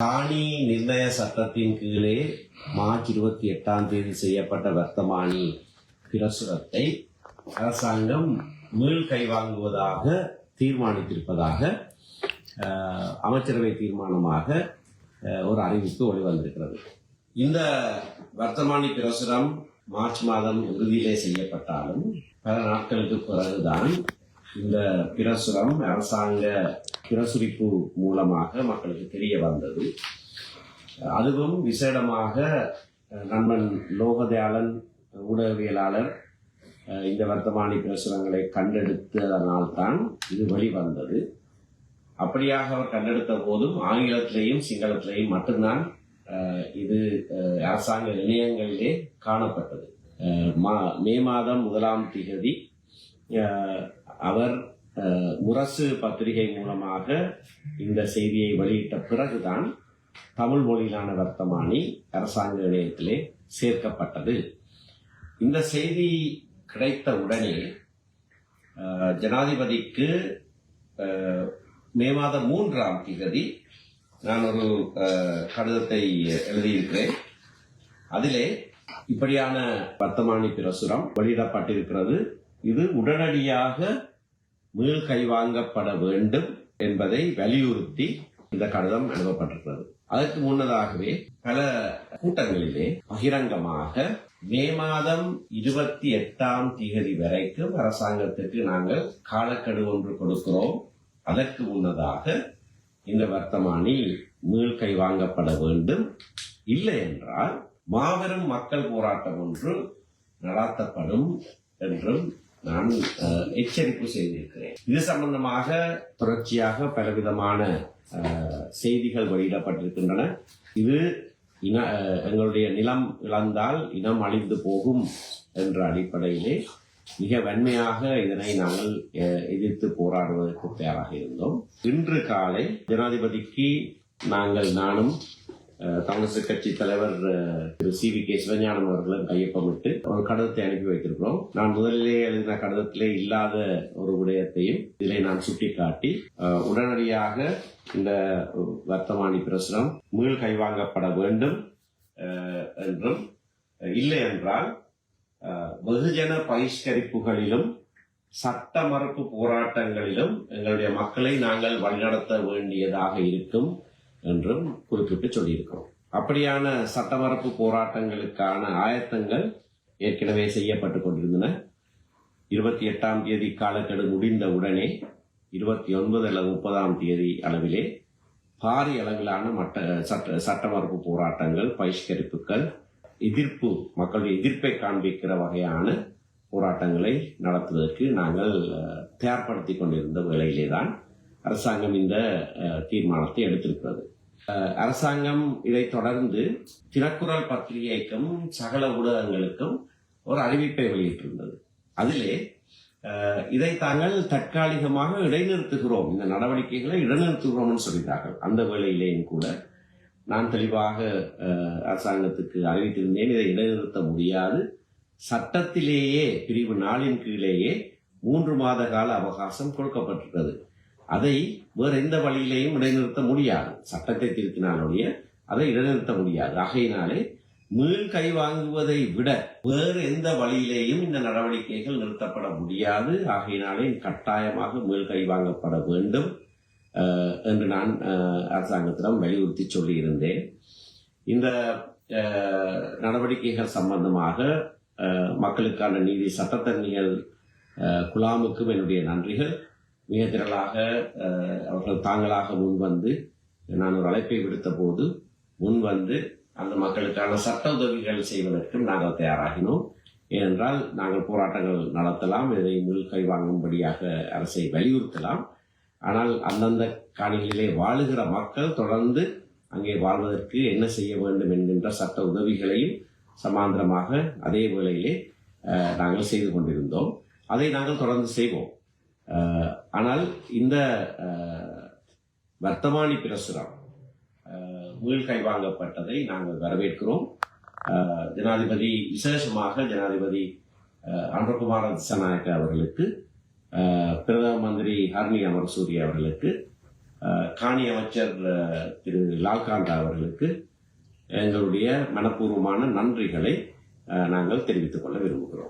காணி நிர்ணய சட்டத்தின் கீழே மார்ச் இருபத்தி எட்டாம் தேதி செய்யப்பட்ட வர்த்தமானி பிரசுரத்தை அரசாங்கம் மீள் கைவாங்குவதாக தீர்மானித்திருப்பதாக அமைச்சரவை தீர்மானமாக ஒரு அறிவிப்பு வெளிவந்திருக்கிறது. இந்த வர்த்தமானி பிரசுரம் மார்ச் மாதம் இறுதியிலே செய்யப்பட்டாலும் பல நாட்களுக்கு பிறகுதான் இந்த பிரசுரம் அரசாங்க பிரசுரிப்பு மூலமாக மக்களுக்கு தெரிய வந்தது. அதுவும் விசேடமாக நண்பன் லோகதயாளன் ஊடகவியலாளர் இந்த வர்த்தமானி பிரசுரங்களை கண்டெடுத்ததனால்தான் இது வெளிவந்தது. அப்படியாக அவர் கண்டெடுத்த போதும் ஆங்கிலத்திலேயும் சிங்களத்திலேயும் மட்டும்தான் இது அரசாங்க நிலையங்களிலே காணப்பட்டது. மா- மே மாதம் முதலாம் திகதி அவர் முரசு பத்திரிகை மூலமாக இந்த செய்தியை வெளியிட்ட பிறகுதான் தமிழ் மொழியிலான வர்த்தமானி அரசாங்க இணையத்திலே சேர்க்கப்பட்டது. இந்த செய்தி கிடைத்த உடனே ஜனாதிபதிக்கு மே மாதம் மூன்றாம் திகதி நான் ஒரு கடிதத்தை எழுதியிருக்கிறேன். அதிலே இப்படியான வர்த்தமானி பிரசுரம் வெளியிடப்பட்டிருக்கிறது. இது உடனடியாக மீள் கைவாங்கப்பட வேண்டும் என்பதை வலியுறுத்தி இந்த கடிதம் அனுப்பப்பட்டிருக்கிறது அதற்கு முன்னதாகவே பல கூட்டங்களிலே பகிரங்கமாக மே மாதம் இருபத்தி எட்டாம் தேதி வரைக்கும் அரசாங்கத்திற்கு நாங்கள் காலக்கெடு ஒன்று கொடுக்கிறோம். அதற்கு முன்னதாக இந்த வர்த்தமானி மீள் கைவாங்கப்பட வேண்டும் இல்லை என்றால் மாபெரும் மக்கள் போராட்டம் ஒன்று நடாத்தப்படும் என்றும் நான் எச்சரிப்பு செய்திருக்கிறேன். இது சம்பந்தமாக தொடர்ச்சியாக பலவிதமான செய்திகள் வெளியிடப்பட்டிருக்கின்றன. இது இன எங்களுடைய நிலம் இழந்தால் இனம் அழிந்து போகும் என்ற அடிப்படையிலே மிக வன்மையாக இதனை நாங்கள் எதிர்த்து போராடுவதற்கு தயாராக இருந்தோம். இன்று காலை ஜனாதிபதிக்கு நாங்கள் நானும் காங்கிரஸ் கட்சி தலைவர் Thiru C V K Sivagnanam அவர்களும் கையொப்பமிட்டு ஒரு கடிதத்தை அனுப்பி வைத்திருக்கிறோம். நான் முதலிலே எழுதின கடிதத்திலே இல்லாத ஒரு விடயத்தையும் இதிலே நான் சுட்டிக்காட்டி உடனடியாக இந்த வர்த்தமானி பிரசுரம் மீள் கைவாங்கப்பட வேண்டும் என்றும் இல்லை என்றால் வெகுஜன பகிஷ்கரிப்புகளிலும் சட்ட மறுப்பு போராட்டங்களிலும் எங்களுடைய மக்களை நாங்கள் வழிநடத்த வேண்டியதாக இருக்கும். என்றும் குறிப்பிட்டு சொல்லியிருக்கிறோம். அப்படியான சட்டமரப்பு போராட்டங்களுக்கான ஆயத்தங்கள் ஏற்கனவே செய்யப்பட்டு கொண்டிருந்தன. இருபத்தி எட்டாம் தேதி காலக்கெடு முடிந்த உடனே இருபத்தி ஒன்பது அல்லது முப்பதாம் தேதி அளவிலே பாரி அளவிலான மட்ட சட்ட சட்டமரப்பு போராட்டங்கள் பகிஷ்கரிப்புகள் எதிர்ப்பு மக்களுடைய எதிர்ப்பை காண்பிக்கிற வகையான போராட்டங்களை நடத்துவதற்கு நாங்கள் தயார்படுத்தி கொண்டிருந்த வேளையிலே தான் அரசாங்கம் இந்த தீர்மானத்தை எடுத்திருக்கிறது. அரசாங்கம் இதை தொடர்ந்து தினக்குரல் பத்திரிகைக்கும் சகல ஊடகங்களுக்கும் ஒரு அறிவிப்பை வெளியிட்டிருந்தது. அதிலே இதை தாங்கள் தற்காலிகமாக இடைநிறுத்துகிறோம். இந்த நடவடிக்கைகளை இடைநிறுத்துகிறோம்னு சொல்லிட்டார்கள். அந்த வேளையிலேயும் கூட நான் தெளிவாக அரசாங்கத்துக்கு அறிவித்திருந்தேன் இதை இடைநிறுத்த முடியாது. சட்டத்திலேயே பிரிவு நாளின் கீழேயே மூன்று மாத கால அவகாசம் கொடுக்கப்பட்டிருக்கிறது. அதை வேற எந்த வழியிலையும் இடைநிறுத்த முடியாது. சட்டத்தை திருத்தினாலுடைய அதை இடைநிறுத்த முடியாது. ஆகையினாலே மீள் கை வாங்குவதை விட வேறு எந்த வழியிலேயும் இந்த நடவடிக்கைகள் நிறுத்தப்பட முடியாது. ஆகையினாலே கட்டாயமாக மீள் கை வாங்கப்பட வேண்டும் என்று நான் அரசாங்கத்திடம் வலியுறுத்தி சொல்லியிருந்தேன். இந்த நடவடிக்கைகள் சம்பந்தமாக மக்களுக்கான நீதி சட்டத்தன்மைகள் குலாமுக்கும் என்னுடைய நன்றிகள். மிக அவர்கள் தாங்களாக முன்வந்து நான் ஒரு அழைப்பை விடுத்த போது முன்வந்து அந்த மக்களுக்கான சட்ட உதவிகள் செய்வதற்கும் நாங்கள் தயாராகினோம். ஏனென்றால் நாங்கள் போராட்டங்கள் நடத்தலாம் இதை முள் கை வாங்கும்படியாக அரசை வலியுறுத்தலாம். ஆனால் அந்தந்த காணிகளிலே வாழுகிற மக்கள் தொடர்ந்து அங்கே வாழ்வதற்கு என்ன செய்ய வேண்டும் என்கின்ற சட்ட உதவிகளையும் சமாந்தரமாக அதே வேளையிலே நாங்கள் செய்து கொண்டிருந்தோம். அதை நாங்கள் தொடர்ந்து செய்வோம். ஆனால் இந்த வர்த்தமானி பிரசுரம் அஹ், வாங்கப்பட்டதை நாங்கள் வரவேற்கிறோம். ஜனாதிபதி விசேஷமாக ஜனாதிபதி அன்றகுமார அனுரகுமார அவர்களுக்கு பிரதம மந்திரி ஹர்னி அமர்சூரி அவர்களுக்கு காணி அமைச்சர் திரு லால்காண்டா அவர்களுக்கு எங்களுடைய மனப்பூர்வமான நன்றிகளை நாங்கள் தெரிவித்துக் கொள்ள விரும்புகிறோம்.